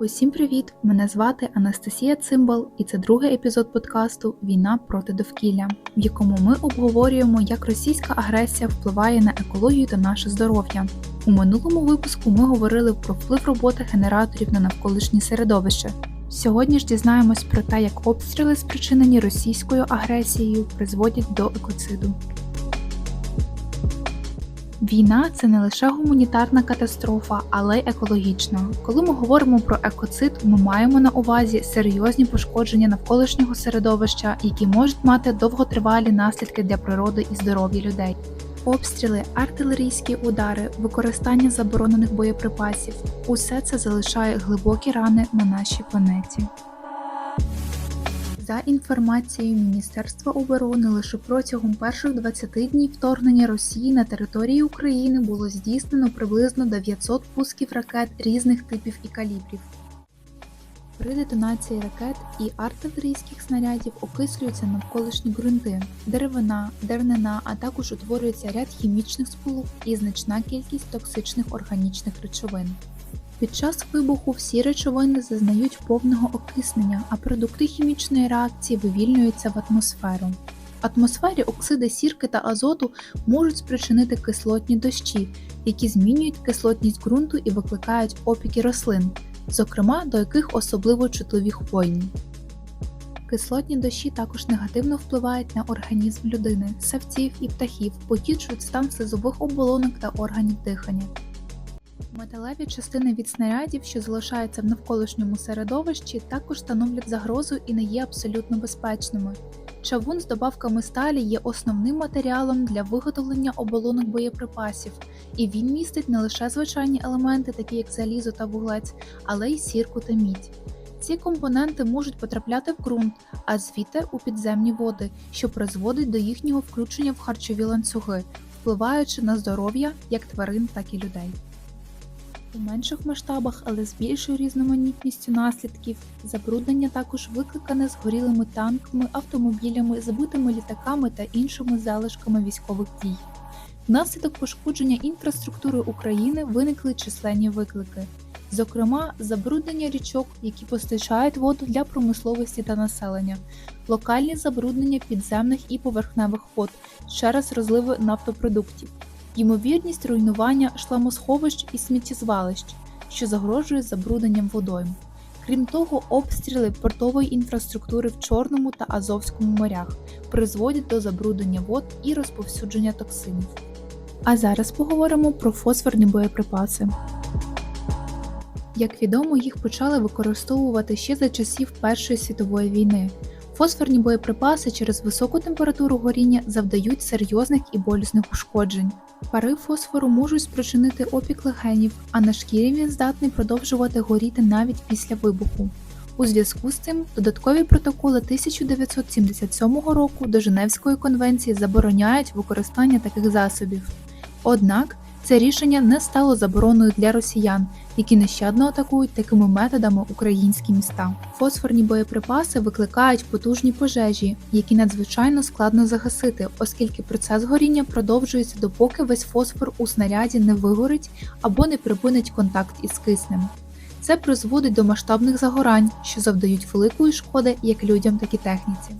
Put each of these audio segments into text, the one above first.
Усім привіт! Мене звати Анастасія Цимбал, і це другий епізод подкасту Війна проти довкілля, в якому ми обговорюємо, як російська агресія впливає на екологію та наше здоров'я. У минулому випуску ми говорили про вплив роботи генераторів на навколишнє середовище. Сьогодні ж дізнаємось про те, як обстріли, спричинені російською агресією, призводять до екоциду. Війна це не лише гуманітарна катастрофа, але й екологічна. Коли ми говоримо про екоцид, ми маємо на увазі серйозні пошкодження навколишнього середовища, які можуть мати довготривалі наслідки для природи і здоров'я людей. Обстріли, артилерійські удари, використання заборонених боєприпасів усе це залишає глибокі рани на нашій планеті. За інформацією Міністерства оборони, лише протягом перших 20 днів вторгнення Росії на території України було здійснено приблизно 900 пусків ракет різних типів і калібрів. При детонації ракет і артилерійських снарядів окислюються навколишні ґрунти, деревина, дернина, а також утворюється ряд хімічних сполук і значна кількість токсичних органічних речовин. Під час вибуху всі речовини зазнають повного окиснення, а продукти хімічної реакції вивільнюються в атмосферу. В атмосфері оксиди сірки та азоту можуть спричинити кислотні дощі, які змінюють кислотність ґрунту і викликають опіки рослин, зокрема до яких особливо чутливі хвойні. Кислотні дощі також негативно впливають на організм людини, савців і птахів, погіршують стан слизових оболонок та органів дихання. Металеві частини від снарядів, що залишаються в навколишньому середовищі, також становлять загрозу і не є абсолютно безпечними. Чавун з добавками сталі є основним матеріалом для виготовлення оболонок боєприпасів, і він містить не лише звичайні елементи, такі як залізо та вуглець, але й сірку та мідь. Ці компоненти можуть потрапляти в ґрунт, а звідти у підземні води, що призводить до їхнього включення в харчові ланцюги, впливаючи на здоров'я як тварин, так і людей. У менших масштабах, але з більшою різноманітністю наслідків, забруднення також викликане згорілими танками, автомобілями, забитими літаками та іншими залишками військових дій. Внаслідок пошкодження інфраструктури України виникли численні виклики, зокрема, забруднення річок, які постачають воду для промисловості та населення, локальні забруднення підземних і поверхневих вод. Через розливи нафтопродуктів ймовірність руйнування шламосховищ і сміттєзвалищ, що загрожує забрудненням водойм. Крім того, обстріли портової інфраструктури в Чорному та Азовському морях призводять до забруднення вод і розповсюдження токсинів. А зараз поговоримо про фосфорні боєприпаси. Як відомо, їх почали використовувати ще за часів Першої світової війни. Фосфорні боєприпаси через високу температуру горіння завдають серйозних і болісних ушкоджень. Пари фосфору можуть спричинити опік легенів, а на шкірі він здатний продовжувати горіти навіть після вибуху. У зв'язку з цим додаткові протоколи 1977 року до Женевської конвенції забороняють використання таких засобів. Однак це рішення не стало забороною для росіян, які нещадно атакують такими методами українські міста. Фосфорні боєприпаси викликають потужні пожежі, які надзвичайно складно загасити, оскільки процес горіння продовжується допоки весь фосфор у снаряді не вигорить або не припинить контакт із киснем. Це призводить до масштабних загорань, що завдають великої шкоди як людям, так і техніці.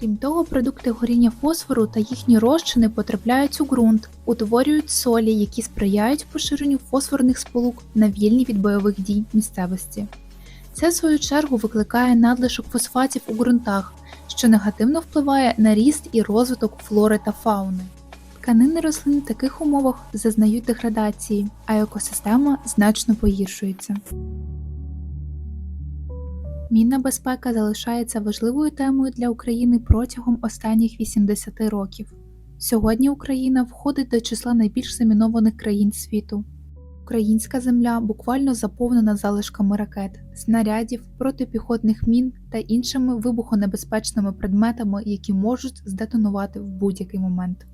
Крім того, продукти горіння фосфору та їхні розчини потрапляють у ґрунт, утворюють солі, які сприяють поширенню фосфорних сполук на вільні від бойових дій місцевості. Це, в свою чергу, викликає надлишок фосфатів у ґрунтах, що негативно впливає на ріст і розвиток флори та фауни. Тканини рослин в таких умовах зазнають деградації, а екосистема значно погіршується. Мінна безпека залишається важливою темою для України протягом останніх 80 років. Сьогодні Україна входить до числа найбільш замінованих країн світу. Українська земля буквально заповнена залишками ракет, снарядів, протипіхотних мін та іншими вибухонебезпечними предметами, які можуть здетонувати в будь-який момент.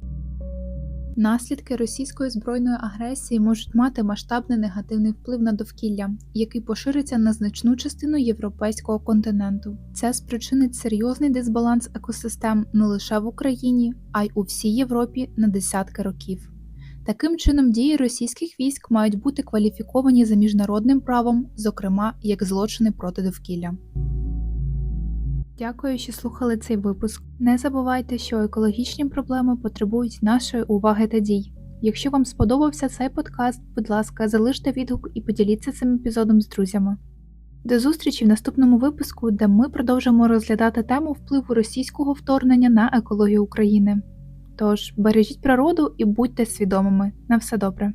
Наслідки російської збройної агресії можуть мати масштабний негативний вплив на довкілля, який пошириться на значну частину європейського континенту. Це спричинить серйозний дисбаланс екосистем не лише в Україні, а й у всій Європі на десятки років. Таким чином, дії російських військ мають бути кваліфіковані за міжнародним правом, зокрема як злочини проти довкілля. Дякую, що слухали цей випуск. Не забувайте, що екологічні проблеми потребують нашої уваги та дій. Якщо вам сподобався цей подкаст, будь ласка, залиште відгук і поділіться цим епізодом з друзями. До зустрічі в наступному випуску, де ми продовжимо розглядати тему впливу російського вторгнення на екологію України. Тож бережіть природу і будьте свідомими. На все добре.